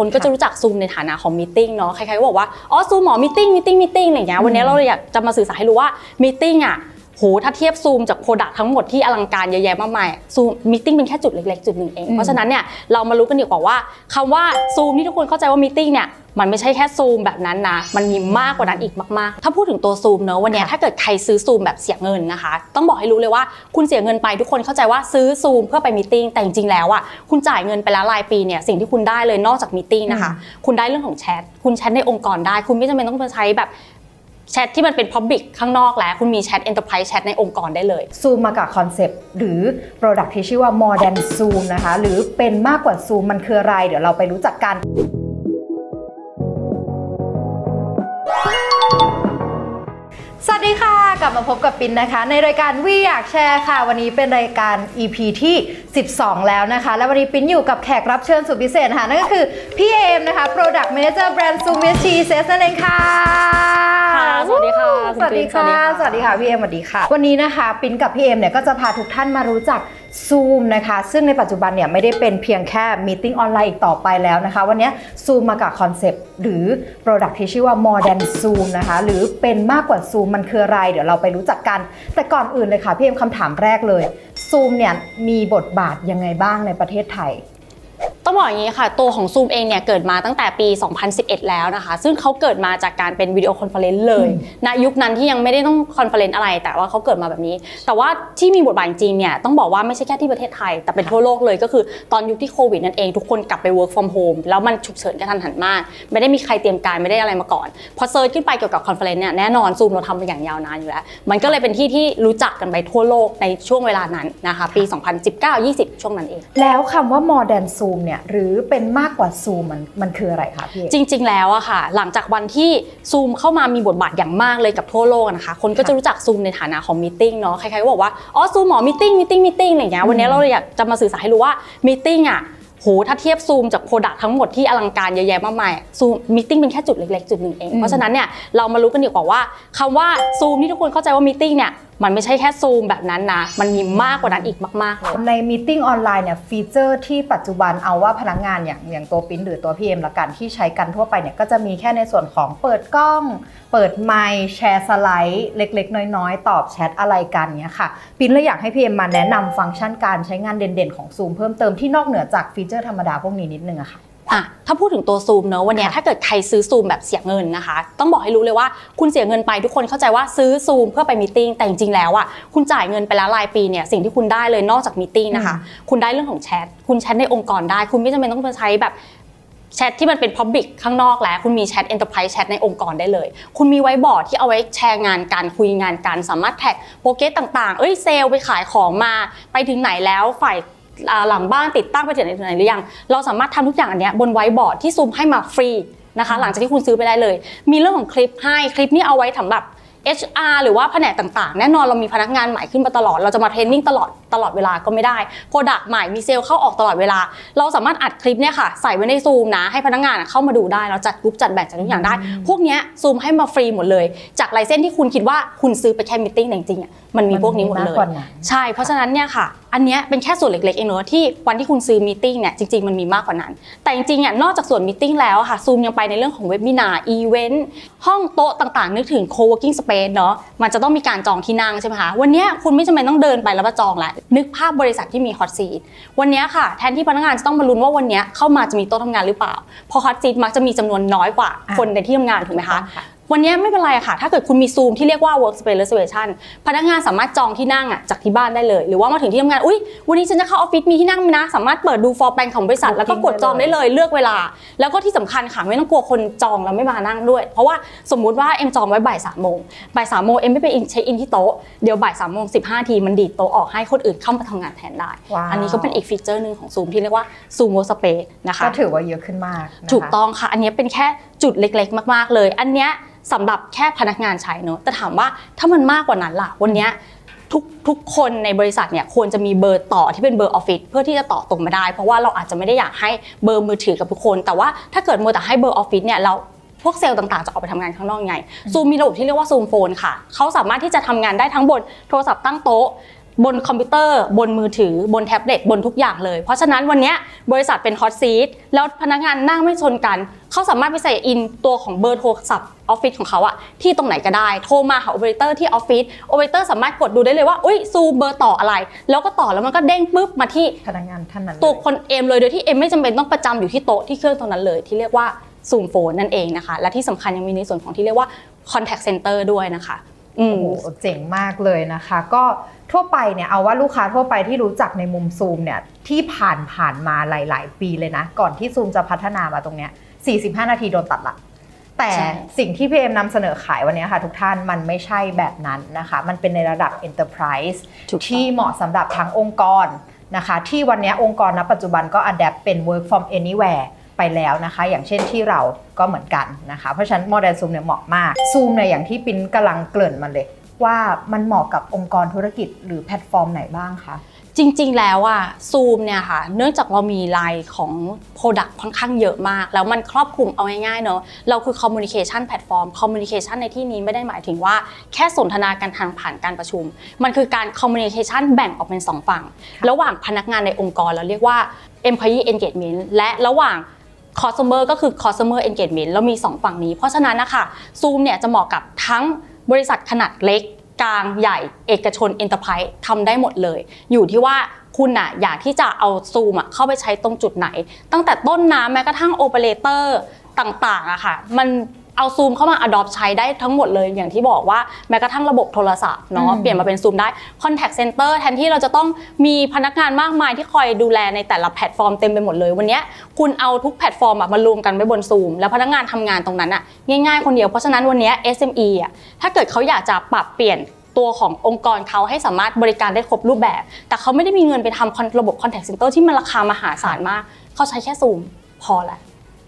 คนก็จะรู้จักซูมในฐานะของมีติ้งเนาะใครๆก็บอกว่าอ๋อซูมหมอมีติ้งมีติ้งมีติ้งอะไรอย่างเงี้ยวันนี้เราเลยอยากจะมาสื่อสารให้รู้ว่ามีติ้งอะ โหถ้าเทียบซูมจากโปรดักทั้งหมดที่อลังการเยอะแยะมากมายซูมมีติ้งเป็นแค่จุดเล็กๆจุดหนึ่งเองเพราะฉะนั้นเนี่ยเรามารู้กันดีกว่าว่าคำว่าซูมที่ทุกคนเข้าใจว่ามีติ้งเนี่ยมันไม่ใช่แค่ซูมแบบนั้นนะ มันมีมากกว่านั้นอีกมากๆ ถ้าพูดถึงตัวซูมเนอะวันเนี้ยถ้าเกิดใครซื้อซูมแบบเสียเงินนะคะ ต้องบอกให้รู้เลยว่าคุณเสียเงินไปทุกคนเข้าใจว่าซื้อซูมเพื่อไปมีติ้งแต่จริงๆแล้วอะคุณจ่ายเงินไปแล้วรายปีเนี่ยสิ่งที่คุณได้เลยนอกจากมีติ้งนะคะ คุณได้เรื่องของแชท คุณแชทในองค์กรได้ คุณไม่จำเป็นต้องไปใช้แบบ แชทที่มันเป็น Public ข้างนอกแล้ว คุณมีแชท Enterprise แชทในองค์กรได้เลย ซูมมากับคอนเซปต์หรือ Product ที่ชื่อว่า More Than Zoom นะคะ หรือเป็นมากกว่า Zoom มันคืออะไร เดี๋ยวเราไปรู้จักกัน กลับมาพบกับปินนะคะ ในรายการวิอยากแชร์ค่ะ วันนี้เป็นรายการ EP ที่ 12 แล้วนะคะ และวันนี้ปินอยู่กับแขกรับเชิญสุดพิเศษค่ะนั่นก็คือพี่เอมนะคะ Product Manager Brand Zoom ST Sales นั่นเองค่ะค่ะสวัสดีค่ะคุณสวัสดีปิ่นสวัสดีค่ะค่ะสวัสดีค่ะพี่เอมสวัสดีค่ะ วันนี้นะคะปินกับพี่เอมเนี่ยก็จะพาทุกท่านมารู้จัก Zoom นะคะ ซึ่งในปัจจุบันเนี่ยไม่ได้เป็นเพียงแค่มีติ้งออนไลน์อีกต่อไปแล้วนะคะ วันนี้ Zoom มากับคอนเซปต์หรือ Product ที่ชื่อว่า More Than Zoom นะคะ หรือเป็นมากกว่า Zoom มันคืออะไร เดี๋ยวเราไปรู้จักกัน แต่ก่อนอื่นเลยค่ะพี่เอ็มคำถามแรกเลย Zoom เนี่ยมีบทบาทยังไงบ้างในประเทศไทย ต้องบอกอย่างนี้ค่ะ ตัวของ Zoom เองเนี่ยเกิดมาตั้งแต่ปี 2011 แล้วนะคะ ซึ่งเขาเกิดมาจากการเป็นวิดีโอคอนเฟอเรนซ์เลยณยุคนั้นที่ยังไม่ได้ต้องคอนเฟอเรนซ์อะไร แต่ว่าเขาเกิดมาแบบนี้ แต่ว่าที่มีบทบาทจริงๆเนี่ยต้องบอกว่าไม่ใช่แค่ที่ประเทศไทย แต่เป็นทั่วโลกเลยก็คือตอนยุคที่โควิดนั่นเองทุกคนกลับไป work from home แล้วมันฉุกเฉินกระทันหันมาก ไม่ได้มีใครเตรียมการไม่ได้อะไรมาก่อน พอเซิร์ชขึ้นไปเกี่ยวกับคอนเฟอเรนซ์เนี่ยแน่นอน Zoom เราทำมาอย่างยาวนานอยู่แล้ว มันก็เลยเป็นที่ที่รู้จักกันไปทั่วโลกในช่วงเวลานั้นนะคะปี 2019-20 ช่วงนั้นเอง แล้วคำว่า More Than Zoom เนี่ยหรือเป็นมากกว่า Zoom มันมันคืออะไรคะพี่เอมจริง ๆ แล้วอะค่ะ หลังจากวันที่ซูมเข้ามามีบทบาทอย่างมากเลยกับทั่วโลกนะคะ คนก็จะรู้จักซูมในฐานะของมีติ้งเนาะใครๆก็บอกว่าอ๋อซูมหมอมีติ้งมีติ้งมีติ้งอะไรอย่างเงี้ยวันนี้เราเลยอยากจะมาสื่อสารให้รู้ว่ามีติ้งอะโหถ้าเทียบซูมจากโปรดักทั้งหมดที่อลังการเยอะแยะมากมายซูมมีติ้งเป็นแค่จุดเล็กๆ จุดหนึ่งเองอืมเพราะฉะนั้นเนี่ยเรามารู้กันดีกว่าว่าคำว่าซูมที่ทุกคนเข้าใจว่ามีติ้งเนี่ย มันไม่ใช่แค่ซูมแบบนั้นนะ มันมีมากกว่านั้นอีกมากๆเลยในมีติ้งออนไลน์เนี่ยฟีเจอร์ที่ปัจจุบันเอาว่าพนักงานอย่างอย่างตัวปิ้นหรือตัวพีเอ็มละกันที่ใช้กันทั่วไปเนี่ยก็จะมีแค่ในส่วนของเปิดกล้อง เปิดไมค์แชร์สไลด์เล็ก ๆ น้อยๆ ตอบแชทอะไรกันเนี่ยค่ะปิ้นเลยอยากให้พีเอ็มมาแนะนำฟังก์ชันการใช้งานเด่นๆของ Zoom เพิ่มเติมที่นอกเหนือจากฟีเจอร์ธรรมดาพวกนี้นิดนึงอะค่ะ อะถ้าพูดถึงตัวซูมเนอะวันเนี้ยค่ะถ้าเกิดใครซื้อซูมแบบเสียเงินนะคะ ต้องบอกให้รู้เลยว่าคุณเสียเงินไปทุกคนเข้าใจว่าซื้อซูมเพื่อไปมีติ้งแต่จริงๆแล้วอะคุณจ่ายเงินไปแล้วรายปีเนี่ยสิ่งที่คุณได้เลยนอกจากมีติ้งนะคะคุณได้เรื่องของแชทคุณแชทในองค์กรได้ คุณไม่จำเป็นต้องไปใช้แบบแชทที่มันเป็น Public ข้างนอกแล้ว คุณมีแชท Enterprise แชทในองค์กรได้เลย คุณมีไว้บอร์ดที่เอาไว้แชร์งานการคุยงานการสามารถแท็กโปรเกสต่างๆ เอ้ยเซลล์ไปขายของมา ไปถึงไหนแล้วฝ่ายอ่า หลังบ้านติดตั้งไปถึงไหนหรือยัง เราสามารถทำทุกอย่างอันเนี้ยบนไวบอร์ดที่ซูมให้มาฟรีนะคะหลังจากที่คุณซื้อไปได้เลย มีเรื่องของคลิปให้คลิปนี้เอาไว้สำหรับ HR หรือว่าแผนกต่างๆ แน่นอนเรามีพนักงานใหม่ขึ้นมาตลอด เราจะมาเทรนนิ่งตลอด ตลอดเวลาก็ไม่ได้โปรดักต์ใหม่มีเซลล์เข้าออกตลอดเวลา เราสามารถอัดคลิปเนี่ยค่ะใส่ไว้ในซูมนะให้พนักงานอะเข้ามาดูได้เราจัดกรุ๊ปจัดแบ่งจัดทุกอย่างได้ พวกเนี้ยซูมให้มาฟรีหมดเลย จากไลเซนส์ที่คุณคิดว่าคุณซื้อไปแค่มิทติ้งแต่จริงๆอะมันมีพวกนี้หมดเลยมันมีมากกว่านั้นใช่เพราะฉะนั้นเนี่ยค่ะอันเนี้ยเป็นแค่ส่วนเล็กๆเองเนอะที่วันที่คุณซื้อมีติ้งเนี่ยจริงๆมันมีมากกว่านั้น แต่จริงๆอะนอกจากส่วนมีติ้งแล้วอะค่ะซูมยังไปในเรื่องของเว็บมินาร์อีเวนต์ห้องโต๊ะต่างๆ นึกถึง co-working space เนาะมันจะต้องมีการจองที่นั่งใช่ไหมคะวันเนี้ยคุณไม่จำเป็นต้องเดินไปแล้วมาจองแล้วนึกภาพบริษัทที่มีฮอตซีทวันนี้ค่ะ แทนที่พนักงานจะต้องมาลุ้นว่าวันนี้เข้ามาจะมีโต๊ะทำงานหรือเปล่าเพราะ hot seat มักจะมีจำนวนน้อยกว่าคนในที่ทำงานถูกไหมคะ วันนี้ไม่เป็นไรค่ะ ถ้าเกิดคุณมีซูมที่เรียกว่า workspace reservation พนักงานสามารถจองที่นั่งอะจากที่บ้านได้เลย หรือว่ามาถึงที่ทำงาน อุ๊ยวันนี้ฉันจะเข้าออฟฟิศมีที่นั่งไหมนะ สามารถเปิดดู for plan ของบริษัท แล้วก็กดจองได้เลยเลือกเวลา แล้วก็ที่สำคัญค่ะไม่ต้องกลัวคนจองแล้วไม่มานั่งด้วย เพราะว่าสมมุติว่าเอ็มจองไว้บ่ายสามโมงบ่ายสามโมงเอ็มไม่ไปเช็คอินที่โต๊ะเดี๋ยวบ่ายสามโมงสิบห้าทีมันดีดโต๊ะออกให้คนอื่นเข้ามาทำงานแทนได้ว้าวอันนี้ก็เป็นอีกฟีเจอร์หนึ่งของซูมที่เรียกว่า zoom workspace นะคะก็ถือว่าเยอะขึ้นมากนะคะถูกต้องค่ะอันนี้เป็นแค่ จุดเล็กๆ มากๆเลย อันเนี้ยสำหรับแค่พนักงานใช้เนอะแต่ถามว่าถ้ามันมากกว่านั้นล่ะ วันเนี้ยทุกทุกคนในบริษัทเนี่ยควรจะมีเบอร์ต่อที่เป็นเบอร์ออฟฟิศเพื่อที่จะต่อตรงมาได้ เพราะว่าเราอาจจะไม่ได้อยากให้เบอร์มือถือกับทุกคน แต่ว่าถ้าเกิดมัวแต่ให้เบอร์ออฟฟิศเนี่ยเราพวกเซลล์ต่างๆ จะออกไปทำงานข้างนอกไงซูมมีระบบที่เรียกว่าซูมโฟนค่ะ เขาสามารถที่จะทำงานได้ทั้งบนโทรศัพท์ตั้งโต๊ะ บนคอมพิวเตอร์บนมือถือบนแท็บเล็ตบนทุกอย่างเลย เพราะฉะนั้นวันเนี้ยบริษัทเป็นฮอตซีทแล้วพนักงานนั่งไม่ชนกัน เขาสามารถไปใส่อินตัวของเบอร์โทรศัพท์ออฟฟิศของเขาอะที่ตรงไหนก็ได้ โทรมาหาโอเปอเรเตอร์ที่ออฟฟิศโอเปอเรเตอร์สามารถกดดูได้เลยว่าอุ้ยซูเบอร์ต่ออะไร แล้วก็ต่อแล้วมันก็เด้งปุ๊บมาที่พนักงานท่านนั้นตัวเลยคนเอ็มเลยโดยที่เอ็มไม่จำเป็นต้องประจำอยู่ที่โต๊ะที่เครื่องตรงนั้นเลย ที่เรียกว่าซูมโฟนนั่นเองนะคะ และที่สำคัญยังมีในส่วนของที่เรียกว่า contact center ด้วยนะคะ อืมโอ้โหเจ๋งมากเลยนะคะ ก็ ทั่วไปเนี่ยเอาว่าลูกค้าทั่วไปที่รู้จักในมุมซูมเนี่ยที่ผ่านผ่านมาหลาย ๆ ปีเลยนะ ก่อนที่ซูมจะพัฒนามาตรงเนี้ย45 นาทีโดนตัดละแต่ใช่สิ่งที่พี่เอ็มนำเสนอขายวันนี้ค่ะทุกท่านมันไม่ใช่แบบนั้นนะคะ มันเป็นในระดับ enterprise ถูกต้องที่เหมาะสำหรับทั้งองค์กรนะคะ ที่วันนี้องค์กรณปัจจุบันก็ adapt เป็น work from anywhere ไปแล้วนะคะ อย่างเช่นที่เราก็เหมือนกันนะคะ เพราะฉะนั้น Modern Zoom เนี่ยเหมาะมาก Zoom เนี่ยอย่างที่ปิ้นกำลังเกริ่นมาเลย ว่ามันเหมาะกับองค์กรธุรกิจหรือแพลตฟอร์มไหนบ้างคะจริงๆ แล้วอะซูมเนี่ยค่ะ เนื่องจากเรามีไลน์ของ Product ค่อนข้างเยอะมาก แล้วมันครอบคลุมเอาง่ายๆเนอะเราคือ Communication Platform Communication ในที่นี้ไม่ได้หมายถึงว่าแค่สนทนากันทางผ่านการประชุม มันคือการ Communication แบ่งออกเป็น 2 ฝั่ง ระหว่างพนักงานในองค์กรเราเรียกว่า Employee Engagement และระหว่าง customer ก็คือ customer engagement เรามี 2 ฝั่งนี้ เพราะฉะนั้นนะคะซูมเนี่ยจะเหมาะกับทั้ง บริษัทขนาดเล็ก กลางใหญ่ เอกชนอินเตอร์ไพรส์ทำได้หมดเลย อยู่ที่ว่าคุณอะอยากที่จะเอาซูมอะเข้าไปใช้ตรงจุดไหน ตั้งแต่ต้นน้ำแม้กระทั่งโอเปอเรเตอร์ต่างๆอะค่ะ มัน เอาซูมเข้ามา adopt ใช้ได้ทั้งหมดเลยอย่างที่บอกว่าแม้กระทั่งระบบโทรศัพท์เนาะอืมเปลี่ยนมาเป็นซูมได้ contact center แทนที่เราจะต้องมีพนักงานมากมายที่คอยดูแลในแต่ละแพลตฟอร์มเต็มไปหมดเลย วันเนี้ยคุณเอาทุกแพลตฟอร์มอะมารวมกันไว้บนซูมแล้วพนักงานทำงานตรงนั้นอะง่ายๆคนเดียวเพราะฉะนั้นวันเนี้ย SME อะถ้าเกิดเขาอยากจะปรับเปลี่ยนตัวขององค์กรเขาให้สามารถบริการได้ครบรูปแบบ แต่เขาไม่ได้มีเงินไปทำระบบ contact center ที่มันราคามหาศาลมาก เขาใช้แค่ซูมพอแหละ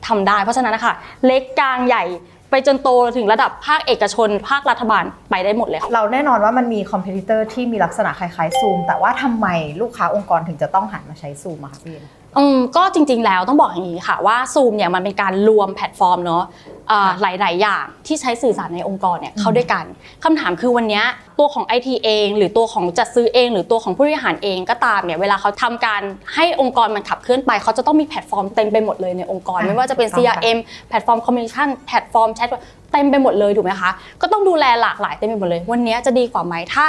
ทำได้ เพราะฉะนั้นนะคะเล็กกลางใหญ่ ไปจนโตถึงระดับภาคเอกชน ภาครัฐบาลไปได้หมดเลยค่ะ เราแน่นอนว่ามันมีคอมเพลเตอร์ที่มีลักษณะคล้ายๆซูมแต่ว่าทำไมลูกค้าองค์กรถึงจะต้องหันมาใช้ซูมอะคะพี่ อ็มอืมก็จริง ๆ แล้วต้องบอกอย่างนี้ค่ะว่าซูมเนี่ยมันเป็นการรวมแพลตฟอร์มเนาะอ่าค่ะหลาย ๆ อย่างที่ใช้สื่อสารในองค์กรเนี่ยอืมเข้าด้วยกันคำถามคือวันเนี้ยตัวของ IT เอง หรือตัวของจัดซื้อเอง หรือตัวของผู้บริหารเองก็ตามเนี่ยเวลาเขาทำการให้องค์กรมันขับเคลื่อนไป เขาจะต้องมีแพลตฟอร์มเต็มไปหมดเลยในองค์กร อะไม่ว่าจะเป็น ถูกต้องค่ะ CRM แพลตฟอร์มคอมมิวนิชั่นแพลตฟอร์มแชทเต็มไปหมดเลยถูกไหมคะก็ต้องดูแลหลากหลายเต็มไปหมดเลย วันเนี้ยจะดีกว่าไหมถ้า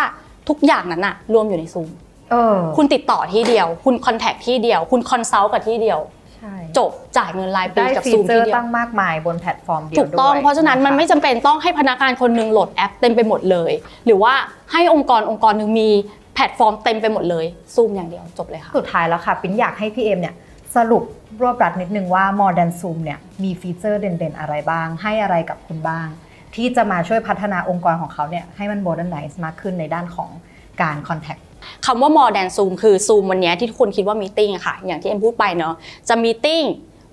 ทุกอย่างนั้นอะรวมอยู่ในซูมเออ คุณติดต่อที่เดียว คุณคอนแทคที่เดียว คุณคอนซัลท์กับที่เดียวใช่จบจ่ายเงินรายปีได้กับฟีซูมเจอที่ร์เดียวตั้งมากมายบนแพลตฟอร์มเดียวถูกต้องด้วยเพราะฉะนั้นมันไม่คจำเป็นต้องให้พนักงานคนหนึงโหลดแอปเต็มไปหมดเลย หรือว่าให้องค์กรองค์กรหนึ่งมีแพลตฟอร์มเต็มไปหมดเลยซูมอย่างเดียวจบเลยค่ะสุดท้ายแล้วค่ะปิ้นอยากให้พี่เอ็มเนี่ยสรุปรวบรัดนิดนึงว่า Modern Zoom เนี่ยมีฟีเจอร์เด่นๆ อะไรบ้าง ให้อะไรกับคุณบ้าง ที่จะมาช่วยพัฒนาองค์กรของเขาเนี่ยให้มัน modernize มากขึ้นในด้านของการ contact คำว่า more than zoom คือ zoom วันเนี้ยที่ทุกคนคิดว่ามีติ้งอะค่ะ อย่างที่เอ็มพูดไปเนาะจะมีติ้ง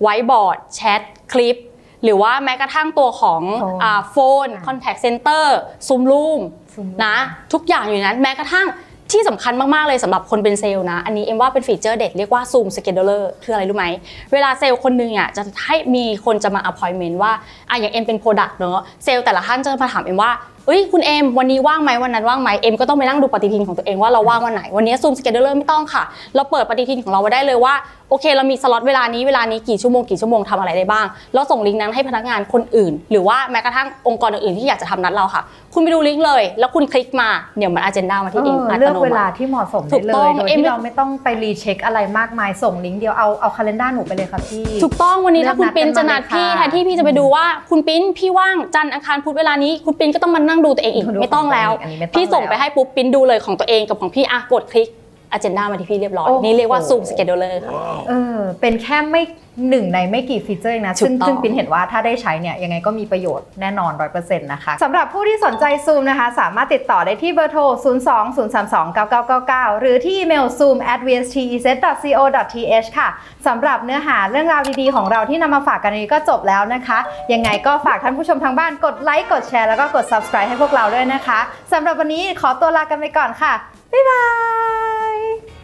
ไวบอร์ดแชทคลิปหรือว่าแม้กระทั่งตัวของโฟนอ่าโฟนค่ะ contact center zoom room Zoom นะทุกอย่างอยู่ในนั้นแม้กระทั่งที่สำคัญมาก ๆ เลยสำหรับคนเป็นเซลล์นะ อันนี้เอ็มว่าเป็นฟีเจอร์เด็ดเรียกว่า Zoom Scheduler คืออะไรรู้ไหม เวลาเซลล์คนหนึงอะจะให้มีคนจะมา appointment ว่าอะอย่างเอ็มเป็น Product เนอะเซลล์แต่ละท่านจะมาถามเอ็มว่า เอ้ยคุณเอ็มวันนี้ว่างไหมวันนั้นว่างไหมเอ็มก็ต้องไปนั่งดูปฏิทินของตัวเองว่าเราว่างวันไหนวันนี้ Zoom Scheduler ไม่ต้องค่ะ เราเปิดปฏิทินของเราไว้ได้เลยว่าโอเค เรามีสล็อตเวลานี้เวลานี้กี่ชั่วโมงกี่ชั่วโมงทำอะไรได้บ้างแล้วส่งลิงก์นั้นให้พนักงานคนอื่น หรือว่าแม้กระทั่งองค์กรอื่นๆที่อยากจะทำนัดเราค่ะ คุณไปดูลิงก์เลย แล้วคุณคลิกมาเดี๋ยวมันอ g e n d a มาที่เองเอออัตเลือกโนเวมัลาติที่เหมาะสมถูได้กเลต้องยโดยเอ็มที่เราไม่ต้องไปรีเช็คอะไรมากมายส่งลิงก์เดียวเอาเอาคาล endar หนูไปเลยค่ะพี่ถูกต้องวันนี้ถ้าคุณเลือกนัดปิ้นจะนัดกันมาเลยพี่ค่ะแทนที่พี่จะไปดูว่าคุณปิ้นพี่ว่างจันทร์อังคารพุธเวลานี้คุณปิ้นก็ต้องมานั่งดูตัวเองอีกดูไม่ต้องแล้วของตัวเองอันนี้ไม่ต้องพี่ส่งไปแล้วให้ปุ๊บปิ้นดูเลยของตัวเองกับของพี่อะกดคลิก อ g e n d a มาที่พี่เรียบร้อย โอ้โห นี่เรียกว่า Zoom Scheduler ค่ะ เออเป็นแค่ไม่หนึ่งในไม่กี่ฟีเจอร์เองนะ ถูกซึ่งต้อง ซึ่งปินเห็นว่าถ้าได้ใช้เนี่ยยังไงก็มีประโยชน์แน่นอน 100%นะคะสำหรับผู้ที่สนใจซูมนะคะ สามารถติดต่อได้ที่เบอร์โทร 0 2 0 3 2 9 9 9 9 หรือที่อีเมล zoom at vstez.co.th ค่ะสำหรับเนื้อหาเรื่องราวดีๆ ของเราที่นำมาฝากกันนี้ก็จบแล้วนะคะ ยังไงก็ฝากท่านผู้ชมทางบ้านกดไลค์กดแชร์แล้วก็กด subscribe ให้พวกเราด้วยนะคะสำหรับวันนี้ขอตัวลากันไปก่อนค่ะบ๊ายบาย Bye.